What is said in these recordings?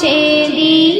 পৌঁছে দিই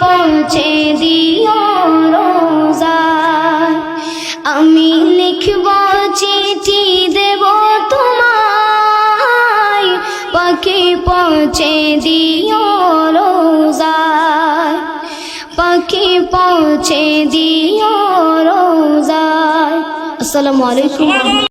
পৌঁছে দিও রোজায়। আমি লিখব চিঠি দেব তোমায়। পাখি পৌঁছে দিও রোজায়। পাখি পৌঁছে দিও রোজায়। আসসালামু আলাইকুম।